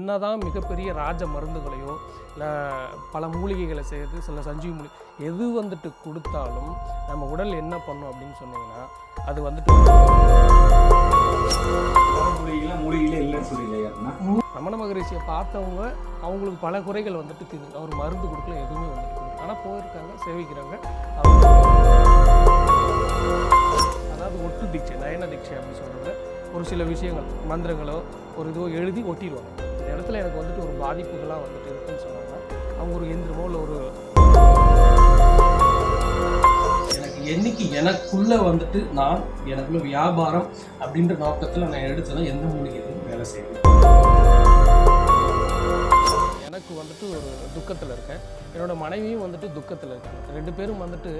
என்னதான் மிகப்பெரிய ராஜ மருந்துகளையோ இல்லை பல மூலிகைகளை சேர்த்து சில சஞ்சீவி மூலிகை எது வந்துட்டு கொடுத்தாலும் நம்ம உடல் என்ன பண்ணும் அப்படின்னு சொன்னீங்கன்னா அது வந்துட்டு ரமண மகரிஷியை பார்த்தவங்க அவங்களுக்கு பல குறைகள் வந்துட்டு தீர்ந்து அவர் மருந்து கொடுக்கல எதுவுமே வந்துட்டு ஆனால் போயிருக்காங்க சேவிக்கிறாங்க. அதாவது ஒட்டு தீட்சை நயன தீட்சை அப்படின்னு சொல்கிறது ஒரு சில விஷயங்கள் மந்திரங்களோ ஒரு இதோ எழுதி ஒட்டிடுவாங்க. இடத்துல எனக்கு வந்துட்டு ஒரு பாதிப்புகளாக வந்துட்டு இருக்குன்னு சொன்னாங்கன்னா அவங்க ஒரு எந்திரமோ இல்லை ஒரு எனக்கு என்னைக்கு எனக்குள்ள வந்துட்டு நான் எனக்குள்ள வியாபாரம் அப்படின்ற நோக்கத்தில் நான் எடுத்ததான் எந்த மூலிகையும் வேலை செய்யுது எனக்கு வந்துட்டு ஒரு துக்கத்தில் இருக்கேன். என்னோட மனைவியும் வந்துட்டு துக்கத்தில் இருக்காங்க. ரெண்டு பேரும் வந்துட்டு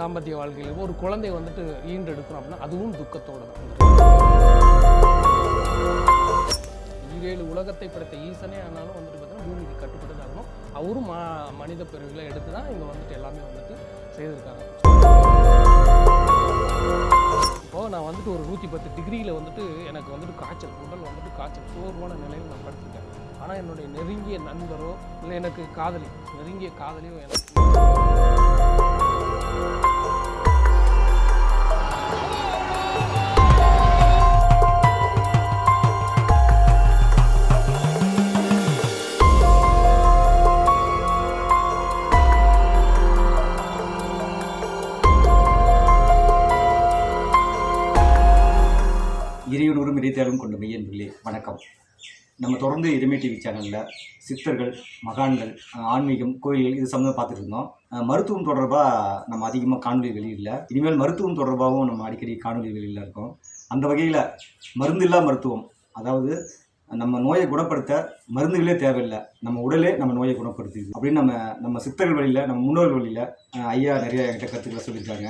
தாம்பத்திய வாழ்க்கையில் ஒரு குழந்தை வந்துட்டு ஈண்டெடுக்கணும் அப்படின்னா அதுவும் துக்கத்தோட தான். ஏழு உலகத்தை படைத்த ஈசனே ஆனாலும் வந்துட்டு பார்த்தீங்கன்னா பூமிக்கு கட்டுப்பட்டதாகணும் அவரும் மா மனித பிறவிகளை எடுத்து தான் இங்கே வந்துட்டு எல்லாமே வந்துட்டு செய்திருக்காங்க. இப்போ நான் வந்துட்டு ஒரு நூற்றி பத்து டிகிரியில் வந்துட்டு எனக்கு வந்துட்டு காய்ச்சல் உடல் வந்துட்டு காய்ச்சல் சோர்வான நிலையில் நான் படுத்திருக்கேன். ஆனால் என்னுடைய நெருங்கிய நண்பரோ இல்லை எனக்கு காதலி நெருங்கிய காதலியோ எனக்கு இறையுணரும் இறைத்தேரும் கொண்ட மெய்யன்பர்களே வணக்கம். நம்ம தொடர்ந்து இறைமை டிவி சேனலில் சித்தர்கள் மகான்கள் ஆன்மீகம் கோயில்கள் இது சம்மந்தம் பார்த்துட்டு இருந்தோம். மருத்துவம் தொடர்பாக நம்ம அதிகமாக காணொலி வெளியில் இனிமேல் மருத்துவம் தொடர்பாகவும் நம்ம அடிக்கடி காணொலி வெளியில் இருக்கோம். அந்த வகையில் மருந்தில்லா மருத்துவம் அதாவது நம்ம நோயை குணப்படுத்த மருந்துகளே தேவையில்லை. நம்ம உடலே நம்ம நோயை குணப்படுத்துது அப்படின்னு நம்ம நம்ம சித்தர்கள் வழியில் நம்ம முன்னோர்கள் வழியில் ஐயா நிறைய என்கிட்ட கருத்துக்களை சொல்லியிருக்காங்க.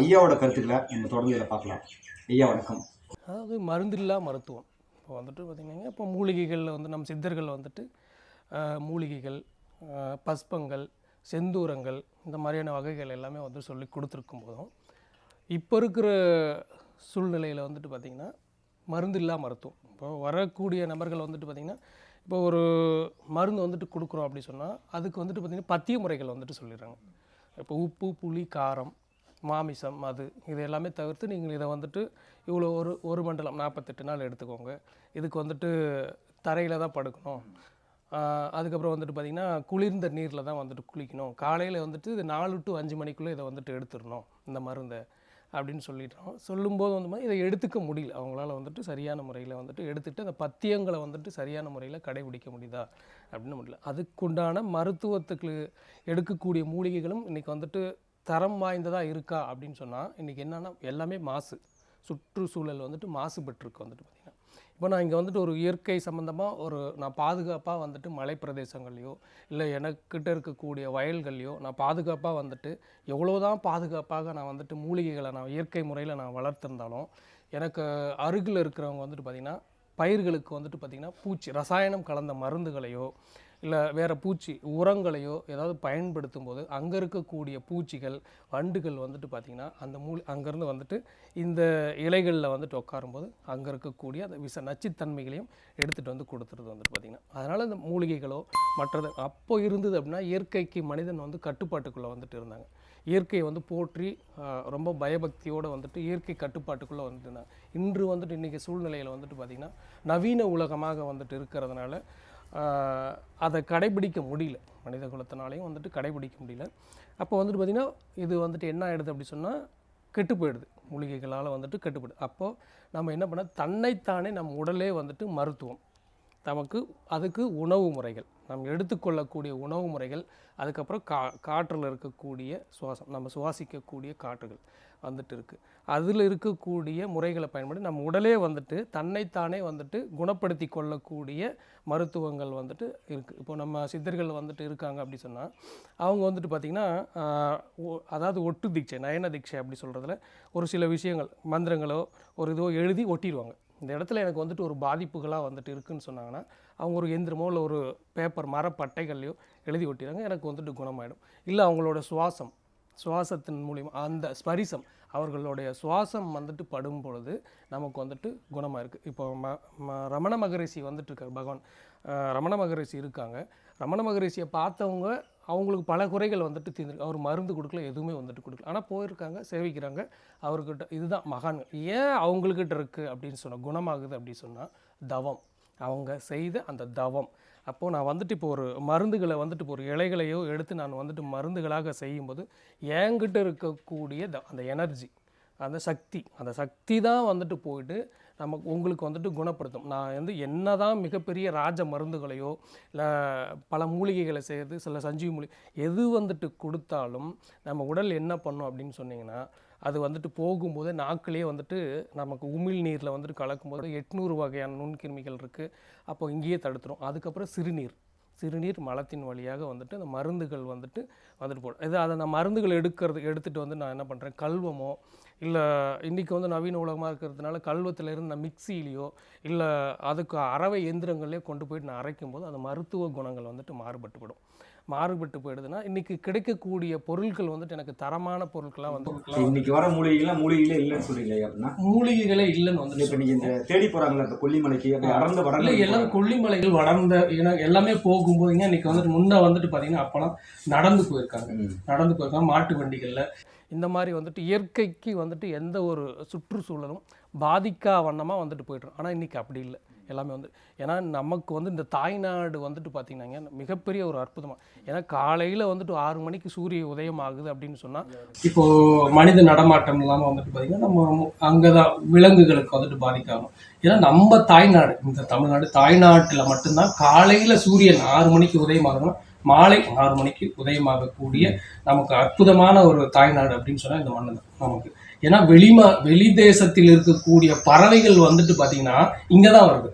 ஐயாவோட கருத்துக்களை நம்ம தொடர்ந்து இதில் பார்க்கலாம். ஐயா வணக்கம். அதாவது மருந்தில்லா மருத்துவம். இப்போ வந்துட்டு பார்த்திங்கன்னா இப்போ மூலிகைகளில் வந்து நம்ம சித்தர்கள் வந்துட்டு மூலிகைகள் பஸ்பங்கள் செந்தூரங்கள் இந்த மாதிரியான வகைகள் எல்லாமே வந்து சொல்லி கொடுத்துருக்கும் போதும் இப்போ இருக்கிற சூழ்நிலையில் வந்துட்டு பார்த்திங்கன்னா மருந்தில்லா மருத்துவம். இப்போ வரக்கூடிய நபர்கள் வந்துட்டு பார்த்திங்கன்னா இப்போ ஒரு மருந்து வந்துட்டு கொடுக்குறோம் அப்படி சொன்னால் அதுக்கு வந்துட்டு பார்த்திங்கன்னா பத்திய முறைகள் வந்துட்டு சொல்லிடுறாங்க. இப்போ உப்பு புளி காரம் மாமிசம் அது. இது எல்லாமே தவிர்த்து நீங்கள் இதை வந்துட்டு இவ்வளோ ஒரு ஒரு மண்டலம் நாற்பத்தெட்டு நாள் எடுத்துக்கோங்க. இதுக்கு வந்துட்டு தரையில் தான் படுக்கணும். அதுக்கப்புறம் வந்துட்டு பார்த்திங்கன்னா குளிர்ந்த நீரில் தான் வந்துட்டு குளிக்கணும். காலையில் வந்துட்டு இது நாலு டு அஞ்சு மணிக்குள்ளே இதை வந்துட்டு எடுத்துடணும் இந்த மருந்தை அப்படின்னு சொல்லிட்டோம் சொல்லும்போது வந்து மாதிரி இதை எடுத்துக்க முடியல. அவங்களால வந்துட்டு சரியான முறையில் வந்துட்டு எடுத்துகிட்டு அந்த பத்தியங்களை வந்துட்டு சரியான முறையில் கடைபிடிக்க முடியுதா அப்படின்னு முடியல. அதுக்குண்டான மருத்துவத்துக்கு எடுக்கக்கூடிய மூலிகைகளும் இன்றைக்கி வந்துட்டு தரம் வாய்ந்ததாக இருக்கா அப்படின்னு சொன்னால் இன்றைக்கி என்னென்னா எல்லாமே மாசு. சுற்றுச்சூழல் வந்துட்டு மாசுபட்டுருக்கு வந்துட்டு பார்த்திங்கன்னா இப்போ நான் இங்கே வந்துட்டு ஒரு இயற்கை சம்மந்தமாக ஒரு நான் பாதுகாப்பாக வந்துட்டு மலை பிரதேசங்கள்லையோ இல்லை எனக்கிட்ட இருக்கக்கூடிய வயல்கள்லையோ நான் பாதுகாப்பாக வந்துட்டு எவ்வளோதான் பாதுகாப்பாக நான் வந்துட்டு மூலிகைகளை நான் இயற்கை முறையில் நான் வளர்த்துருந்தாலும் எனக்கு அருகில் இருக்கிறவங்க வந்துட்டு பார்த்திங்கன்னா பயிர்களுக்கு வந்துட்டு பார்த்திங்கன்னா பூச்சி ரசாயனம் கலந்த மருந்துகளையோ இல்லை வேறு பூச்சி உரங்களையோ ஏதாவது பயன்படுத்தும் போது அங்கே இருக்கக்கூடிய பூச்சிகள் வண்டுகள் வந்துட்டு பார்த்திங்கன்னா அந்த மூலி அங்கேருந்து வந்துட்டு இந்த இலைகளில் வந்துட்டு உட்காரும்போது அங்கே இருக்கக்கூடிய அந்த விஷ நச்சுத்தன்மைகளையும் எடுத்துகிட்டு வந்து கொடுத்துருது வந்துட்டு பார்த்திங்கன்னா. அதனால் இந்த மூலிகைகளோ மற்றது அப்போ இருந்தது அப்படின்னா இயற்கைக்கு மனிதன் வந்து கட்டுப்பாட்டுக்குள்ளே வந்துட்டு இருந்தாங்க. இயற்கையை வந்து போற்றி ரொம்ப பயபக்தியோடு வந்துட்டு இயற்கை கட்டுப்பாட்டுக்குள்ளே வந்துட்டு இருந்தாங்க. இன்று வந்துட்டு இன்றைக்கி சூழ்நிலையில் வந்துட்டு பார்த்திங்கன்னா நவீன உலகமாக வந்துட்டு இருக்கிறதுனால அதை கடைபிடிக்க முடியல. மனித குலத்தினாலையும் வந்துட்டு கடைபிடிக்க முடியல. அப்போ வந்துட்டு பார்த்திங்கன்னா இது வந்துட்டு என்ன ஆகிடுது அப்படி சொன்னால் கெட்டு போயிடுது. மூலிகைகளால் வந்துட்டு கெட்டுப்போயிடுது அப்போது நம்ம என்ன பண்ண தன்னைத்தானே நம் உடலே வந்துட்டு மருத்துவம். நமக்கு அதுக்கு உணவு முறைகள். நம்ம எடுத்துக்கொள்ளக்கூடிய உணவு முறைகள் அதுக்கப்புறம் கா காற்றில் இருக்கக்கூடிய சுவாசம் நம்ம சுவாசிக்கக்கூடிய காற்றுகள் வந்துட்டு இருக்குது அதில் இருக்கக்கூடிய முறைகளை பயன்படுத்தி நம்ம உடலே வந்துட்டு தன்னைத்தானே வந்துட்டு குணப்படுத்தி கொள்ளக்கூடிய மருத்துவங்கள் வந்துட்டு இருக்குது இப்போ நம்ம சித்தர்கள் வந்துட்டு இருக்காங்க அப்படி சொன்னால் அவங்க வந்துட்டு பார்த்திங்கன்னா ஒ- அதாவது ஒட்டு தீட்சை நயன தீட்சை அப்படி சொல்கிறதுல ஒரு சில விஷயங்கள் மந்திரங்களோ ஒரு இதோ எழுதி ஒட்டிடுவாங்க இந்த இடத்துல எனக்கு வந்துட்டு ஒரு பாதிப்புகளாக வந்துட்டு இருக்குன்னு சொன்னாங்கன்னா அவங்க ஒரு எந்திரமோ இல்லை ஒரு பேப்பர் மரப்பட்டைகள்லையோ எழுதி ஒட்டிடுறாங்க. எனக்கு வந்துட்டு குணமாயிடும். இல்லை அவங்களோட சுவாசம் சுவாசத்தின் மூலிமா அந்த ஸ்பரிசம் அவர்களுடைய சுவாசம் வந்துட்டு படும் பொழுது நமக்கு வந்துட்டு குணமாக இருக்குது இப்போ ம ம- ரமண மகரிஷி வந்துட்டு இருக்கார் பகவான். ரமண மகரிஷி இருக்காங்க. ரமண மகரிஷியை பார்த்தவங்க அவங்களுக்கு பல குறைகள் வந்துட்டு தீர்ந்துருக்கு. அவர் மருந்து கொடுக்கல எதுவுமே வந்துட்டு கொடுக்கல. ஆனால் போயிருக்காங்க சேவிக்கிறாங்க. அவர்கிட்ட இதுதான் மகான்கள் ஏன் அவங்கக்கிட்ட இருக்குது அப்படின்னு சொன்னால் குணமாகுது அப்படின்னு சொன்னால் தவம். அவங்க செய்த அந்த தவம். அப்போது நான் வந்துட்டு இப்போ ஒரு மருந்துகளை வந்துட்டு இப்போ ஒரு இலைகளையோ எடுத்து நான் வந்துட்டு மருந்துகளாக செய்யும்போது என்கிட்ட இருக்கக்கூடிய த- அந்த எனர்ஜி அந்த சக்தி அந்த சக்தி தான் வந்துட்டு போயிட்டு நமக்கு உங்களுக்கு வந்துட்டு குணப்படுத்தும். நான் வந்து என்ன தான் மிகப்பெரிய ராஜ மருந்துகளையோ இல்லை பல மூலிகைகளை செய்கிறது சில சஞ்சீவி மூலிகை எது வந்துட்டு கொடுத்தாலும் நம்ம உடல் என்ன பண்ணும் அப்படின்னு சொன்னிங்கன்னா அது வந்துட்டு போகும்போது நாக்கிலே வந்துட்டு நமக்கு உமிழ் நீரில் வந்துட்டு கலக்கும்போது எட்நூறு வகையான நுண்கிருமிகள் இருக்குது அப்போ இங்கேயே தடுத்துரும். அதுக்கப்புறம் சிறுநீர். சிறுநீர் மலத்தின் வழியாக வந்துட்டு அந்த மருந்துகள் வந்துட்டு வந்துட்டு போடும். இது அதை நான் மருந்துகள் எடுக்கிறது எடுத்துகிட்டு வந்து நான் என்ன பண்ணுறேன் கல்வமோ இல்லை இன்றைக்கி வந்து நவீன உலகமாக இருக்கிறதுனால கல்வத்தில் இருந்த மிக்சிலேயோ இல்லை அதுக்கு அறவை எந்திரங்கள்லேயோ கொண்டு போயிட்டு நான் அரைக்கும் போது அந்த மருத்துவ குணங்கள் வந்துட்டு மாறுபட்டுப்படும் மாறுபட்டு போயிடுதுன்னா இன்றைக்கி கிடைக்கக்கூடிய பொருட்கள் வந்துட்டு எனக்கு தரமான பொருட்களாக வந்து இன்னைக்கு வர மூலிகைலாம் மூலிகைகளே இல்லைன்னு சொல்றீங்க அப்படின்னா? மூலிகைகளே இல்லைன்னு வந்து இப்போ நீங்க இந்த தேடி போறாங்களா இந்த கொல்லிமலைக்கு அடர்ந்த இல்லை வடல எல்லாம் கொல்லிமலைகள் வளர்ந்த ஏன்னா எல்லாமே போகும்போதுங்க இன்னைக்கு வந்துட்டு முன்ன வந்துட்டு பார்த்தீங்கன்னா அப்போலாம் நடந்து போயிருக்காங்க. நடந்து போயிருக்காங்க மாட்டு வண்டிகளில். இந்த மாதிரி வந்துட்டு இயற்கைக்கு வந்துட்டு எந்த ஒரு சுற்றுச்சூழலும் பாதிக்கா வண்ணமாக வந்துட்டு போய்ட்டுரும் ஆனால் இன்றைக்கி அப்படி இல்லை. எல்லாமே வந்து ஏன்னா நமக்கு வந்து இந்த தாய்நாடு வந்துட்டு பார்த்திங்கன்னாங்க மிகப்பெரிய ஒரு அற்புதமாக ஏன்னா காலையில் வந்துட்டு ஆறு மணிக்கு சூரிய உதயம் ஆகுது அப்படின்னு சொன்னால் இப்போது மனித நடமாட்டம் இல்லாமல் வந்துட்டு பார்த்திங்கன்னா நம்ம அங்கே தான் விலங்குகளுக்கு வந்துட்டு பாதிக்காகும் ஏன்னா நம்ம தாய்நாடு இந்த தமிழ்நாடு தாய்நாட்டில் மட்டும்தான் காலையில் சூரியன் ஆறு மணிக்கு உதயமாகுதுன்னா மாலை ஆறு மணிக்கு உதயமாகக்கூடிய நமக்கு அற்புதமான ஒரு தாய்நாடு அப்படின்னு சொன்னால் இந்த மண்ணு தான் நமக்கு. ஏன்னா வெளிமா வெளி தேசத்தில் இருக்கக்கூடிய பறவைகள் வந்துட்டு பார்த்தீங்கன்னா இங்கே தான் வருது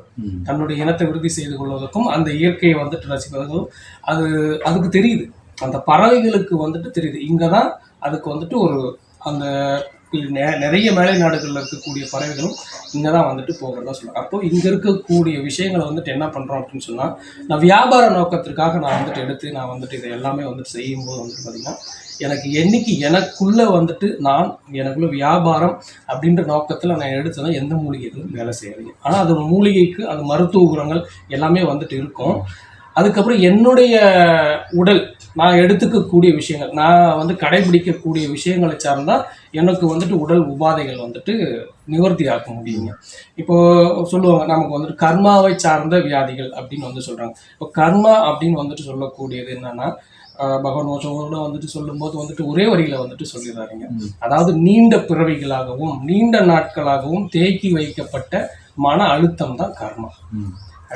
தன்னுடைய இனத்தை விருத்தி செய்து கொள்வதற்கும் அந்த இயற்கையை வந்துட்டு ரசிப்பதற்கும் அது அதுக்கு தெரியுது. அந்த பறவைகளுக்கு வந்துட்டு தெரியுது. இங்கே தான் அதுக்கு வந்துட்டு ஒரு அந்த நிறைய மேலை நாடுகளில் இருக்கக்கூடிய பறவைகளும் இங்கே தான் வந்துட்டு போகிறதா சொல்லுவாங்க அப்போ இங்கே இருக்கக்கூடிய விஷயங்களை வந்துட்டு என்ன பண்ணுறோம் அப்படின்னு சொன்னால் நான் வியாபார நோக்கத்திற்காக நான் வந்துட்டு எடுத்து நான் வந்துட்டு இதை எல்லாமே வந்துட்டு செய்யும்போது வந்துட்டு பார்த்திங்கன்னா எனக்கு என்னைக்கு எனக்குள்ளே வந்துட்டு நான் எனக்குள்ள வியாபாரம் அப்படின்ற நோக்கத்தில் நான் எடுத்தேன்னா எந்த மூலிகைகளும் வேலை செய்யறது ஆனால் அது மூலிகைக்கு அது மருத்துவ குணங்கள் எல்லாமே வந்துட்டு இருக்கும். அதுக்கப்புறம் என்னுடைய உடல் நான் எடுத்துக்கக்கூடிய விஷயங்கள் நான் வந்து கடைபிடிக்கக்கூடிய விஷயங்களை சார்ந்தால் எனக்கு வந்துட்டு உடல் உபாதைகள் வந்துட்டு நிவர்த்தி ஆக்க முடியுங்க. இப்போ சொல்லுவாங்க நமக்கு வந்துட்டு கர்மாவை சார்ந்த வியாதிகள் அப்படின்னு வந்து சொல்கிறாங்க இப்போ கர்மா அப்படின்னு வந்துட்டு சொல்லக்கூடியது என்னன்னா பகவான் ஓஷோட வந்துட்டு சொல்லும்போது வந்துட்டு ஒரே வரியில வந்துட்டு சொல்லிடுறாருங்க அதாவது நீண்ட பிறவிகளாகவும் நீண்ட நாட்களாகவும் தேக்கி வைக்கப்பட்ட மன அழுத்தம் தான் கர்மா.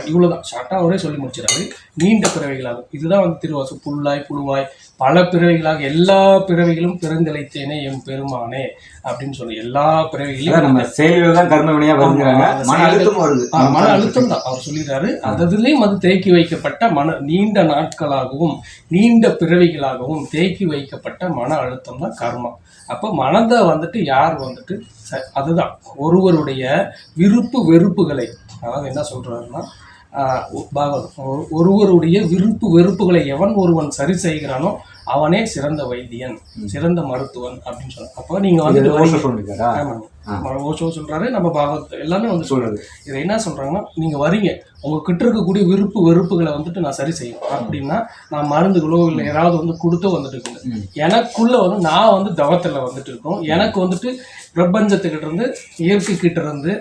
இவ்வளவுதான். ஷார்ட்டாக அவரே சொல்லி முடிச்சிடாரு நீண்ட பிறவிகளாகும் இதுதான் வந்து திருவாசு. புல்லாய் புழுவாய் பல பிறவிகளாக எல்லா பிறவிகளும் பிறந்திழைத்தேனே எம் பெருமானே அப்படின்னு சொல்லி எல்லா பிறவிகளையும் நம்ம செயலில் தான் கர்ம வினையா வருங்கிறாங்க ஆமா, மன அழுத்தமும் வருது. மன அழுத்தம் தான். அவர் சொல்லிடுறாரு. அதுலேயும் அது தேக்கி வைக்கப்பட்ட மன நீண்ட நாட்களாகவும் நீண்ட பிறவிகளாகவும் தேக்கி வைக்கப்பட்ட மன அழுத்தம் தான் கர்மா. அப்போ மனதை வந்துட்டு யார் வந்துட்டு ச- அதுதான். ஒருவருடைய விருப்பு வெறுப்புகளை அதாவது என்ன சொல்றாருன்னா ஒருவருடைய விருப்பு வெறுப்புகளை எவன் ஒருவன் சரி செய்கிறானோ அவனே சிறந்த வைத்தியன் சிறந்த மருத்துவன் அப்படின்னு சொல்றாங்க அப்போ நீங்க வந்துட்டு ஓஷோ சொல்றாரு நம்ம பாகவத் எல்லாமே வந்து சொல்றாரு. சொல்றது இதை என்ன சொல்றாங்கன்னா நீங்க வரீங்க உங்ககிட்ட இருக்கக்கூடிய விருப்பு வெறுப்புகளை வந்துட்டு நான் சரி செய்யணும். அப்படின்னா நான் மருந்துகளோ இல்லை ஏதாவது வந்து கொடுத்தோ வந்துட்டு இருக்குங்க ம். எனக்குள்ள வந்து நான் வந்து தவத்துல வந்துட்டு இருக்கோம். எனக்கு வந்துட்டு பிரபஞ்சத்துக்கிட்ட இருந்து இயற்கை கிட்ட இருந்து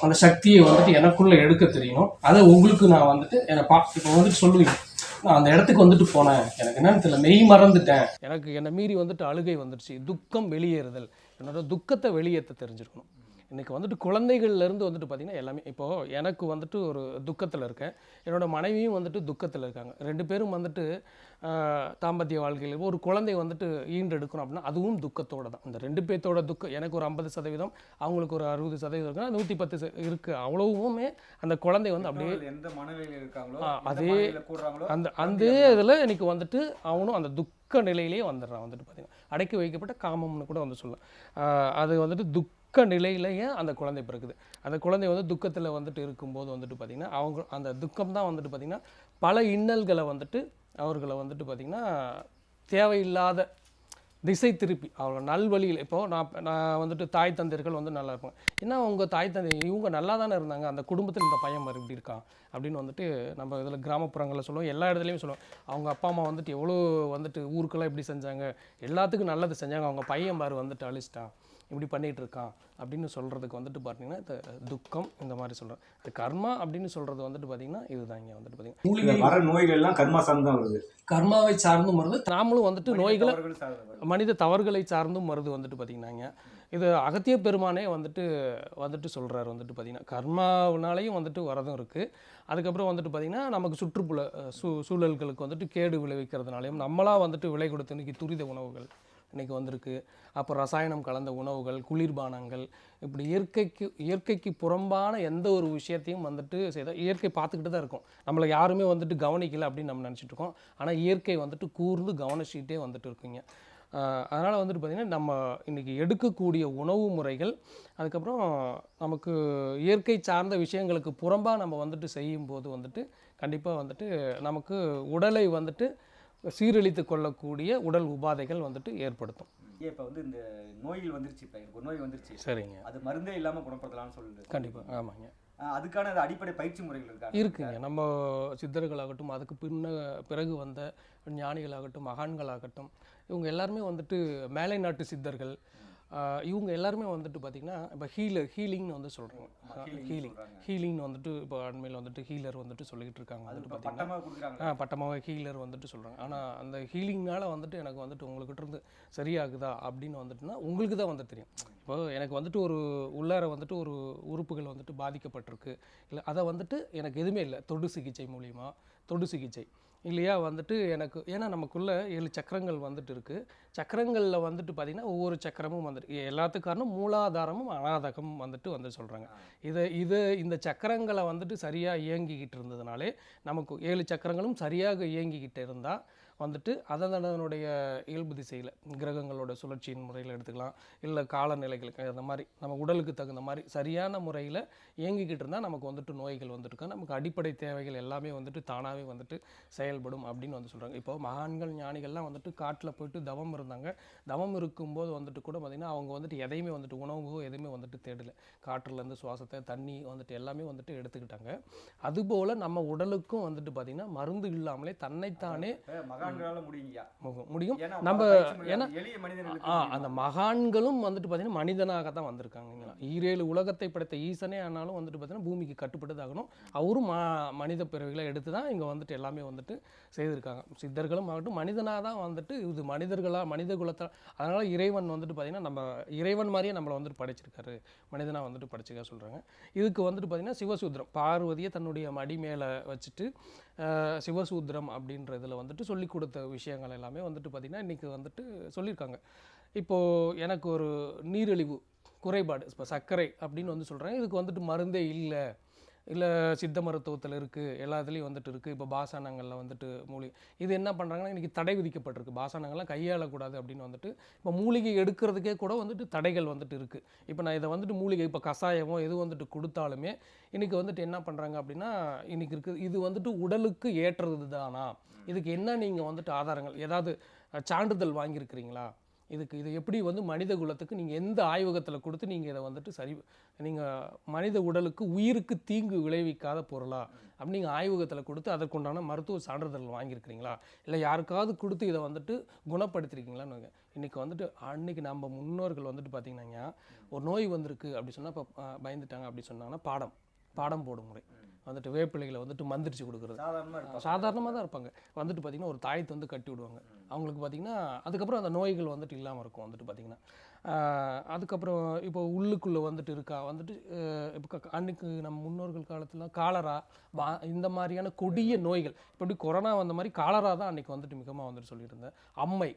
அந்த சக்தியை வந்துட்டு எனக்குள்ளே எடுக்க தெரியணும். அதை உங்களுக்கு நான் வந்துட்டு என்னை பா இப்போ வந்துட்டு சொல்லுவீங்க நான் அந்த இடத்துக்கு வந்துட்டு போனேன். எனக்கு என்னன்னு தெரியல. மெய் மறந்துட்டேன். எனக்கு என்னை மீறி வந்துட்டு அழுகை வந்துடுச்சு துக்கம் வெளியேறுதல். என்னோட துக்கத்தை வெளியேற்ற தெரிஞ்சிருக்கணும் இன்றைக்கி வந்துட்டு குழந்தைகள்ல இருந்து வந்துட்டு பார்த்திங்கன்னா எல்லாமே இப்போது எனக்கு வந்துட்டு ஒரு துக்கத்தில் இருக்கேன். என்னோட மனைவியும் வந்துட்டு துக்கத்தில் இருக்காங்க. ரெண்டு பேரும் வந்துட்டு தாம்பத்திய வாழ்க்கையில் ஒரு குழந்தை வந்துட்டு ஈண்டெடுக்கணும் அப்படின்னா அதுவும் துக்கத்தோட தான். அந்த ரெண்டு பேர்த்தோட துக்கம் எனக்கு ஒரு ஐம்பது சதவீதம் அவங்களுக்கு ஒரு அறுபது சதவீதம் இருக்குன்னா நூற்றி பத்து ச- இருக்கு. அவ்வளவுமே அந்த குழந்தை வந்து அப்படியே எந்த மனநிலையில் இருக்காங்களோ அதே- அந்த அந்த இதில் எனக்கு வந்துட்டு அவனும் அந்த துக்க நிலையிலேயே வந்துடுறான் வந்துட்டு பார்த்தீங்கன்னா அடக்கி வைக்கப்பட்ட காமம்னு கூட வந்து சொல்லலாம். அது வந்துட்டு துக்க நிலையிலேயே அந்த குழந்தை பிறக்குது. அந்த குழந்தை வந்து துக்கத்தில் வந்துட்டு இருக்கும்போது வந்துட்டு பார்த்திங்கன்னா அவங்க அந்த துக்கம் தான் வந்துட்டு பார்த்திங்கன்னா பல இன்னல்களை வந்துட்டு அவர்களை வந்துட்டு பார்த்திங்கன்னா தேவையில்லாத திசை திருப்பி அவங்க நல்வழியில் இப்போது நான் நான் வந்துட்டு தாய் தந்தையர்கள் வந்து நல்லா இருப்பாங்க. ஏன்னா உங்கள் தாய் தந்தை இவங்க நல்லா தானே இருந்தாங்க அந்த குடும்பத்தில் இந்த பையன் மாதிரி இப்படி இருக்கான் அப்படின்னு வந்துட்டு நம்ம இதில் கிராமப்புறங்களில் சொல்லுவோம் எல்லா இடத்துலையும் சொல்லுவோம். அவங்க அப்பா அம்மா வந்துட்டு எவ்வளோ வந்துட்டு ஊருக்கெல்லாம் இப்படி செஞ்சாங்க எல்லாத்துக்கும் நல்லது செஞ்சாங்க அவங்க பையன் பாரு வந்துட்டு அழிச்சிட்டான். இப்படி பண்ணிகிட்டு இருக்கான் அப்படின்னு சொல்கிறதுக்கு வந்துட்டு பார்த்தீங்கன்னா இந்த துக்கம் இந்த மாதிரி சொல்கிறேன் அது கர்மா அப்படின்னு சொல்கிறது வந்துட்டு பார்த்தீங்கன்னா இதுதான் இங்கே வந்துட்டு இந்த பார்த்தீங்கன்னா வர நோய்கள் எல்லாம் கர்மா சார்ந்து தான் வருது. கர்மாவை சார்ந்தும் வருது. நாமளும் வந்துட்டு நோய்களை தவறுகள் சார்ந்து வருது. மனித தவறுகளை சார்ந்தும் வருது வந்துட்டு பார்த்தீங்கன்னாங்க இது அகத்திய பெருமானே வந்துட்டு வந்துட்டு சொல்கிறாரு வந்துட்டு பார்த்தீங்கன்னா கர்மாவினாலையும் வந்துட்டு வரதும் இருக்குது அதுக்கப்புறம் வந்துட்டு பார்த்திங்கன்னா நமக்கு சுற்றுப்புற சூ சூழல்களுக்கு வந்துட்டு கேடு விளைவிக்கிறதுனாலையும் நம்மளாக வந்துட்டு விலை கொடுத்து இன்றைக்கி துரித உணவுகள் இன்றைக்கி வந்திருக்கு. அப்புறம் ரசாயனம் கலந்த உணவுகள் குளிர்பானங்கள் இப்படி இயற்கைக்கு இயற்கைக்கு புறம்பான எந்த ஒரு விஷயத்தையும் வந்துட்டு செய்த இயற்கை பார்த்துக்கிட்டு தான் இருக்கும். நம்மளை யாருமே வந்துட்டு கவனிக்கலை அப்படின்னு நம்ம நினச்சிட்டு இருக்கோம். ஆனால் இயற்கை வந்துட்டு கூர்ந்து கவனிச்சிக்கிட்டே வந்துட்டு இருக்குங்க. அதனால் வந்துட்டு பார்த்திங்கன்னா நம்ம இன்றைக்கி எடுக்கக்கூடிய உணவு முறைகள் அதுக்கப்புறம் நமக்கு இயற்கை சார்ந்த விஷயங்களுக்கு புறம்பாக நம்ம வந்துட்டு செய்யும்போது வந்துட்டு கண்டிப்பாக வந்துட்டு நமக்கு உடலை வந்துட்டு சீரழித்து கொள்ளக்கூடிய உடல் உபாதைகள் வந்துட்டு ஏற்படுத்தும். ஏன் இப்போ வந்து இந்த நோய்கள் வந்துருச்சு இப்போ எனக்கு நோய் வந்துருச்சு. சரிங்க. அது மருந்தே இல்லாமல் குணப்படுத்தலாம்னு சொல்லுது கண்டிப்பாக ஆமாங்க. அதுக்கான அது அடிப்படை பயிற்சி முறைகள் இருக்கா? இருக்குங்க. நம்ம சித்தர்களாகட்டும் அதுக்கு பின்ன பிறகு வந்த ஞானிகளாகட்டும் மகான்களாகட்டும் இவங்க எல்லாருமே வந்துட்டு மேலை நாட்டு சித்தர்கள். இவங்க எல்லாருமே வந்துட்டு பார்த்திங்கன்னா இப்போ ஹீலர் ஹீலிங்னு வந்து சொல்கிறாங்க ஹீலிங் ஹீலிங்னு வந்துட்டு இப்போ அண்மையில் வந்துட்டு ஹீலர் வந்துட்டு சொல்லிக்கிட்டு இருக்காங்க வந்துட்டு பார்த்திங்கன்னா பட்டமாக ஹீலர் வந்துட்டு சொல்கிறாங்க ஆனால் அந்த ஹீலிங்னால வந்துட்டு எனக்கு வந்துட்டு உங்கள்கிட்ட இருந்து சரியாகுதா அப்படின்னு வந்துட்டுனா உங்களுக்கு தான் வந்து தெரியும். இப்போ எனக்கு வந்துட்டு ஒரு உள்ளார வந்துட்டு ஒரு உறுப்புகள் வந்துட்டு பாதிக்கப்பட்டிருக்கு. இல்லை அதை வந்துட்டு எனக்கு எதுவுமே இல்லை. தொடு சிகிச்சை மூலிமா தொடு சிகிச்சை. இல்லையா? வந்துட்டு எனக்கு ஏன்னா நமக்குள்ளே ஏழு சக்கரங்கள் வந்துட்டு இருக்குது சக்கரங்களில் வந்துட்டு பார்த்திங்கன்னா ஒவ்வொரு சக்கரமும் வந்துட்டு எல்லாத்துக்கும் காரணம் மூலாதாரமும் அனாதகமும் வந்துட்டு வந்து சொல்கிறாங்க இதை இது இந்த சக்கரங்களை வந்துட்டு சரியாக இயங்கிக்கிட்டு இருந்ததுனாலே நமக்கு ஏழு சக்கரங்களும் சரியாக இயங்கிக்கிட்டு இருந்தால் வந்துட்டு அதனுடைய இயல்பு திசையில் கிரகங்களோட சுழற்சியின் முறையில் எடுத்துக்கலாம். இல்லை காலநிலைகளுக்கு அந்த மாதிரி நம்ம உடலுக்கு தகுந்த மாதிரி சரியான முறையில் இயங்கிக்கிட்டு இருந்தால் நமக்கு வந்துட்டு நோய்கள் வந்துட்டு நமக்கு அடிப்படை தேவைகள் எல்லாமே வந்துட்டு தானாகவே வந்துட்டு செயல்படும் அப்படின்னு வந்து சொல்கிறாங்க இப்போ மகான்கள் ஞானிகள்லாம் வந்துட்டு காட்டில் போயிட்டு தவம் இருந்தாங்க. தவம் இருக்கும்போது வந்துட்டு கூட பார்த்திங்கன்னா அவங்க வந்துட்டு எதையுமே வந்துட்டு உணவோ எதுவுமே வந்துட்டு தேடலை. காற்றுலேருந்து சுவாசத்தை தண்ணி வந்துட்டு எல்லாமே வந்துட்டு எடுத்துக்கிட்டாங்க. அதுபோல் நம்ம உடலுக்கும் வந்துட்டு பார்த்திங்கன்னா மருந்து இல்லாமலே தன்னைத்தானே மகான்களால முடியுங்கய்யா முக- முடியும். நம்ம ஏன்னா அந்த மகான்களும் வந்துட்டு பார்த்தீங்கன்னா மனிதனாக தான் வந்திருக்காங்க ஈரேழு உலகத்தை படைத்த ஈசனே ஆனாலும் வந்துட்டு பார்த்தீங்கன்னா பூமிக்கு கட்டுப்பட்டதாகணும். அவரும் மா மனித பிறவிகளை எடுத்து தான் இங்கே வந்துட்டு எல்லாமே வந்துட்டு செய்திருக்காங்க. சித்தர்களும் ஆகட்டும் மனிதனாக தான் வந்துட்டு இது மனிதர்களாக மனித குலத்தால் அதனால் இறைவன் வந்துட்டு பார்த்தீங்கன்னா நம்ம இறைவன் மாதிரியே நம்மளை வந்துட்டு படைச்சிருக்காரு. மனிதனாக வந்துட்டு படைச்சிருக்கா சொல்கிறாங்க இதுக்கு வந்துட்டு பார்த்தீங்கன்னா சிவசூத்திரம். பார்வதியை தன்னுடைய மடி மேலே வச்சுட்டு சிவசூத்திரம் அப்படின்றதில் வந்துட்டு சொல்லி கொடுத்த விஷயங்கள் எல்லாமே வந்துட்டு பார்த்திங்கன்னா இன்றைக்கி வந்துட்டு சொல்லியிருக்காங்க. இப்போது எனக்கு ஒரு நீரிழிவு குறைபாடு இப்போ சர்க்கரை அப்படின்னு வந்து சொல்கிறேன் இதுக்கு வந்துட்டு மருந்தே இல்லை. இல்லை சித்த மருத்துவத்தில் இருக்குது எல்லாத்துலேயும் வந்துட்டு இருக்குது இப்போ பாசானங்களில் வந்துட்டு மூலிகை இது என்ன பண்ணுறாங்கன்னா இன்றைக்கி தடை விதிக்கப்பட்டிருக்கு. பாசானங்கள்லாம் கையாளக்கூடாது அப்படின்னு வந்துட்டு இப்போ மூலிகை எடுக்கிறதுக்கே கூட வந்துட்டு தடைகள் வந்துட்டு இருக்குது இப்போ நான் இதை வந்துட்டு மூலிகை இப்போ கஷாயமோ எது வந்துட்டு கொடுத்தாலுமே இன்றைக்கி வந்துட்டு என்ன பண்ணுறாங்க அப்படின்னா இன்றைக்கி இருக்குது இது வந்துட்டு உடலுக்கு ஏற்றது தானா இதுக்கு என்ன நீங்கள் வந்துட்டு ஆதாரங்கள் ஏதாவது சான்றிதழ் வாங்கியிருக்கிறீங்களா? இதுக்கு இது எப்படி வந்து மனித குலத்துக்கு நீங்கள் எந்த ஆய்வகத்தில் கொடுத்து நீங்கள் இதை வந்துட்டு சரி நீங்கள் மனித உடலுக்கு உயிருக்கு தீங்கு விளைவிக்காத பொருளா அப்படி நீங்கள் ஆய்வகத்தில் கொடுத்து அதற்குண்டான மருத்துவ சான்றிதழ் வாங்கியிருக்கிறீங்களா? இல்லை யாருக்காவது கொடுத்து இதை வந்துட்டு குணப்படுத்திருக்கீங்களான்னு இன்றைக்கி வந்துட்டு அன்னைக்கு நம்ம முன்னோர்கள் வந்துட்டு பார்த்தீங்கன்னாங்க ஒரு நோய் வந்திருக்கு அப்படி சொன்னால் இப்போ பயந்துட்டாங்க அப்படி சொன்னாங்கன்னா பாடம். பாடம் போடும் முறை. வந்துட்டு வேப்பிலைகளை வந்துட்டு மந்திரிச்சு கொடுக்குறது. சாதாரணமாக தான் இருப்பாங்க. வந்துட்டு பார்த்திங்கன்னா ஒரு தாயத்தை வந்து கட்டி விடுவாங்க. அவங்களுக்கு பார்த்திங்கன்னா அதுக்கப்புறம் அந்த நோய்கள் வந்துட்டு இல்லாமல் இருக்கும் வந்துட்டு பார்த்திங்கன்னா அதுக்கப்புறம் இப்போ உள்ளுக்குள்ளே வந்துட்டு இருக்கா? வந்துட்டு இப்போ அன்னைக்கு நம்ம முன்னோர்கள் காலத்துல காலரா வா இந்த மாதிரியான கொடிய நோய்கள். இப்போ இப்படி கொரோனா வந்த மாதிரி காலரா தான் அன்னைக்கு வந்துட்டு மிகமாக வந்துட்டு சொல்லிட்டு இருந்தேன் அம்மை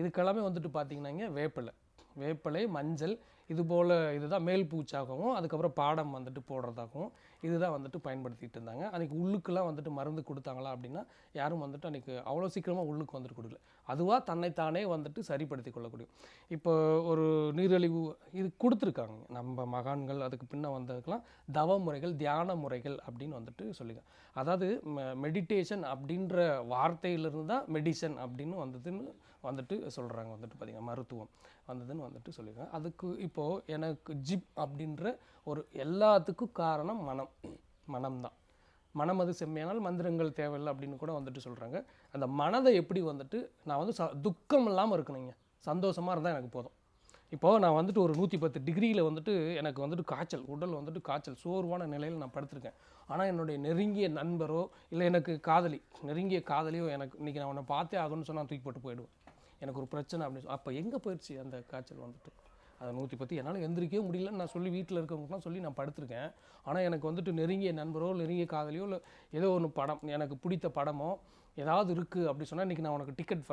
இதுக்கெல்லாமே வந்துட்டு பார்த்தீங்கன்னாங்க வேப்பிலை. வேப்பிலை மஞ்சள் இது போல் இதுதான் மேல் பூச்சாகவும் அதுக்கப்புறம் பாடம் வந்துட்டு போடுறதாகவும் இதுதான் வந்துட்டு பயன்படுத்திட்டு இருந்தாங்க அன்றைக்கி உள்ளுக்கெல்லாம் வந்துட்டு மருந்து கொடுத்தாங்களா அப்படின்னா யாரும் வந்துட்டு அன்றைக்கி அவ்வளோ சீக்கிரமாக உள்ளுக்கு வந்துட்டு கொடுக்கல. அதுவாக தன்னைத்தானே வந்துட்டு சரிப்படுத்தி கொள்ளக்கூடிய. இப்போ ஒரு நீரிழிவு இது கொடுத்துருக்காங்க. நம்ம மகான்கள் அதுக்கு பின்ன வந்ததுக்கெல்லாம் தவ முறைகள் தியான முறைகள் அப்படின்னு வந்துட்டு சொல்லியிருக்காங்க. அதாவது மெடிடேஷன் அப்படின்ற வார்த்தையிலிருந்து தான் மெடிசன் அப்படின்னு வந்ததுன்னு வந்துட்டு சொல்கிறாங்க வந்துட்டு பார்த்திங்கன்னா மருத்துவம் வந்ததுன்னு வந்துட்டு சொல்லியிருக்காங்க. அதுக்கு இப்போது எனக்கு ஜிப் அப்படின்ற ஒரு எல்லாத்துக்கும் காரணம் மனம். மனம்தான் மனம் அது செம்மையானால் மந்திரங்கள் தேவையில்லை அப்படின்னு கூட வந்துட்டு சொல்கிறாங்க அந்த மனதை எப்படி வந்துட்டு நான் வந்து ச துக்கம் இல்லாமல் இருக்கணுங்க. சந்தோஷமாக இருந்தால் எனக்கு போதும். இப்போது நான் வந்துட்டு ஒரு நூற்றி பத்து டிகிரியில் வந்துட்டு எனக்கு வந்துட்டு காய்ச்சல் உடல் வந்துட்டு காய்ச்சல் சோர்வான நிலையில் நான் படுத்திருக்கேன். ஆனால் என்னுடைய நெருங்கிய நண்பரோ இல்லை எனக்கு காதலி நெருங்கிய காதலியோ எனக்கு இன்றைக்கி நான் உன்னை பார்த்தே ஆகணும்னு சொன்னால் தூக்கி போட்டு போயிடுவேன். எனக்கு ஒரு பிரச்சனை அப்படின்னு அப்போ எங்கே போயிடுச்சு அந்த காய்ச்சல் வந்துட்டு? அதை நூற்றி பத்து என்னால் எந்திரிக்கவே முடியலன்னு நான் சொல்லி வீட்டில் இருக்கவங்களுக்குலாம் சொல்லி நான் படுத்திருக்கேன். ஆனால் எனக்கு வந்துட்டு நெருங்கிய நண்பரோ நெருங்கிய காதலியோ இல்லை ஏதோ ஒன்று படம் எனக்கு பிடித்த படமோ ஏதாவது இருக்குது அப்படி சொன்னால் இன்றைக்கி நான் உனக்கு டிக்கெட்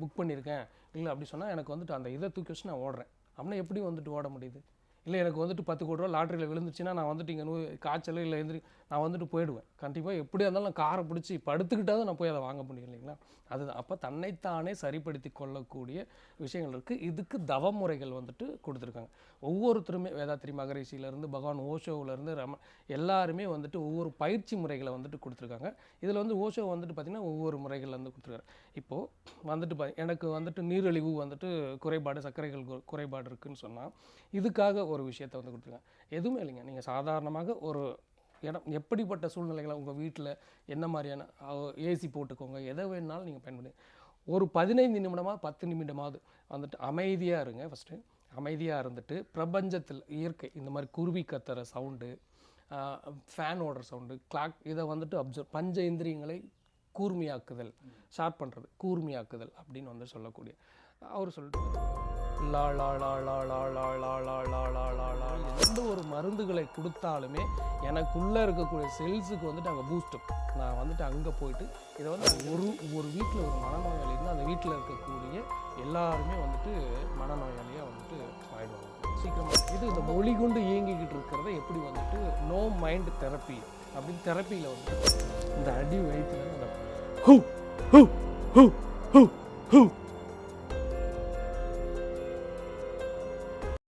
புக் பண்ணியிருக்கேன். இல்லை அப்படி சொன்னால் எனக்கு வந்துட்டு அந்த இதை தூக்கி வச்சு நான் ஓடுறேன். அப்படின்னா எப்படி வந்துட்டு ஓட முடியுது? இல்லை எனக்கு வந்துட்டு பத்து கோடி ரூபா லாட்டரியில் விழுந்துச்சுன்னா நான் வந்துட்டு இங்கே நோய் காய்ச்சல் இல்லை எழுந்திரி நான் வந்துட்டு போயிடுவேன். கண்டிப்பாக எப்படியா இருந்தாலும் நான் காரை பிடிச்சி படுத்துக்கிட்டாவது நான் போய் அதை வாங்க முடியும் இல்லைங்களா? அதுதான். அப்போ தன்னைத்தானே சரிப்படுத்தி கொள்ளக்கூடிய விஷயங்கள் இருக்குது இதுக்கு தவ முறைகள் வந்துட்டு கொடுத்துருக்காங்க. ஒவ்வொருத்தருமே வேதாத்திரி மகரிஷியிலேருந்து பகவான் ஓஷோவிலேருந்து ரம எல்லாருமே வந்துட்டு ஒவ்வொரு பயிற்சி முறைகளை வந்துட்டு கொடுத்துருக்காங்க. இதில் வந்து ஓஷோ வந்துட்டு பார்த்திங்கன்னா ஒவ்வொரு முறைகள் வந்து கொடுத்துருக்காரு. இப்போது வந்துட்டு பா எனக்கு வந்துட்டு நீரிழிவு வந்துட்டு குறைபாடு சர்க்கரைகள் குறைபாடு இருக்குன்னு சொன்னால் இதுக்காக ஒரு விஷயத்தை வந்து கொடுத்துருக்கேன் எதுவுமே இல்லைங்க. நீங்கள் சாதாரணமாக ஒரு இடம் எப்படிப்பட்ட சூழ்நிலைகளை உங்கள் வீட்டில் என்ன மாதிரியான ஏசி போட்டுக்கோங்க எதை வேணாலும் நீங்கள் பயன்படுங்க ஒரு பதினைந்து நிமிடமாக பத்து நிமிடமாவது வந்துட்டு அமைதியாக இருங்க ஃபஸ்ட்டு அமைதியாக இருந்துட்டு பிரபஞ்சத்தில் இயற்கை இந்த மாதிரி குருவி கத்துற சவுண்டு ஃபேன் ஓடுற சவுண்டு கிளாக் இதை வந்துட்டு அப்சர்வ் பஞ்ச இந்திரியங்களை கூர்மையாக்குதல் ஷார்ப் பண்ணுறது கூர்மையாக்குதல் அப்படின்னு வந்து சொல்லக்கூடிய அவர் சொல்லிட்டு லா லா லா லா லா லா லா லா லா லா லா லா எந்த ஒரு மருந்துகளை கொடுத்தாலுமே எனக்குள்ளே இருக்கக்கூடிய செல்ஸுக்கு வந்துட்டு அங்கே பூஸ்டப் நான் வந்துட்டு அங்கே போயிட்டு இதை வந்து ஒரு ஒரு வீட்டில் ஒரு மனநோயாளி இருந்தால் அந்த வீட்டில் இருக்கக்கூடிய எல்லாருமே வந்துட்டு மனநோயாளியாக வந்துட்டு ஆயிடுவாங்க சீக்கிரமாக இது இந்த மொழி கொண்டு இயங்கிக்கிட்டு இருக்கிறத எப்படி வந்துட்டு நோ மைண்ட் தெரப்பி அப்படின்னு தெரப்பியில் வந்துட்டு இந்த அடி வயிற்றுல அந்த Who? Who? Who? Who? Who?